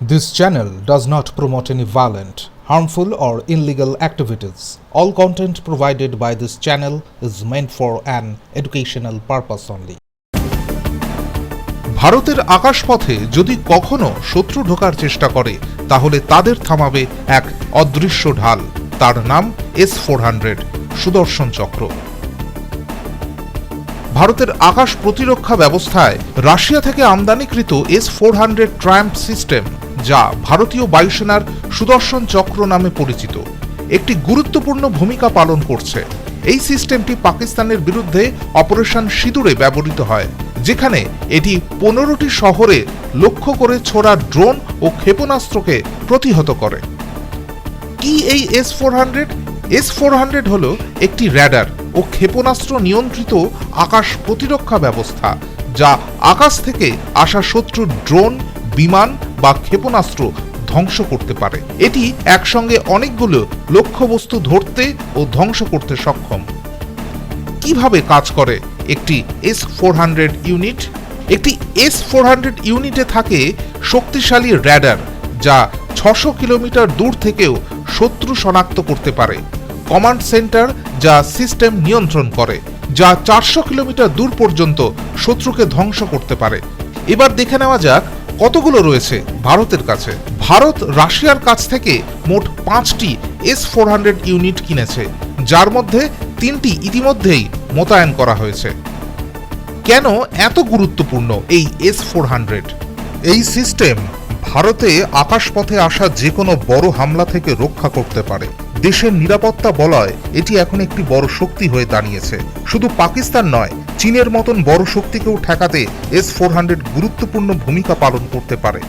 This channel does not promote any violent, harmful, or illegal activities. All content provided by this channel is meant for an educational purpose only. ভারতের আকাশপথে যদি কখনো শত্রু ঢোকার চেষ্টা করে তাহলে তাদের থামাবে এক অদৃশ্য ঢাল তার নাম এস ফোর হান্ড্রেড সুদর্শন চক্র ভারতের আকাশ প্রতিরক্ষা ব্যবস্থায় রাশিয়া থেকে আমদানিকৃত S four hundred triumph system যা ভারতীয় বায়ুসেনার সুদর্শন চক্র নামে পরিচিত। একটি গুরুত্বপূর্ণ ভূমিকা পালন করছে। এই সিস্টেমটি পাকিস্তানের বিরুদ্ধে অপারেশন সিঁদুরে ব্যবহৃত হয়, যেখানে এটি পনেরোটি শহরে লক্ষ্য করে ছোড়া ড্রোন ও ক্ষেপণাস্ত্রকে প্রতিহত করে। কি এই S four hundred S four hundred হল একটি র্যাডার ও ক্ষেপণাস্ত্র নিয়ন্ত্রিত আকাশ প্রতিরক্ষা ব্যবস্থা, যা আকাশ থেকে আসা শত্রুর ড্রোন বিমান বা ক্ষেপণাস্ত্র ধ্বংস করতে পারে। এটি একসঙ্গে অনেকগুলো লক্ষ্যবস্তু ধরতে ও ধ্বংস করতে সক্ষম। কীভাবে কাজ করে একটি এস ফোর হান্ড্রেড ইউনিট একটি এস ফোর হান্ড্রেড ইউনিটে থাকে শক্তিশালী র্যাডার যা ছশো কিলোমিটার দূর থেকেও শত্রু শনাক্ত করতে পারে। কমান্ড সেন্টার যা সিস্টেম নিয়ন্ত্রণ করে, যা চারশো কিলোমিটার দূর পর্যন্ত শত্রুকে ধ্বংস করতে পারে। এবার দেখে নেওয়া যাক কতগুলো রয়েছে ভারতের কাছে? ভারত রাশিয়ার কাছ থেকে মোট পাঁচটি এস ফোর হান্ড্রেড ইউনিট কিনেছে, যার মধ্যে তিনটি ইতিমধ্যেই মোতায়েন করা হয়েছে। কেন এত গুরুত্বপূর্ণ এই এস ফোর হান্ড্রেড এই সিস্টেম ভারতে আকাশপথে আসা যে কোনো বড় হামলা থেকে রক্ষা করতে পারে। দেশের নিরাপত্তা বলয় এটি এখন একটি বড় শক্তি হয়ে দাঁড়িয়েছে। শুধু পাকিস্তান নয়, চীনের মতন বড় শক্তিকেও ঠেকাতে এস ফোর হান্ড্রেড গুরুত্বপূর্ণ ভূমিকা পালন করতে পারে।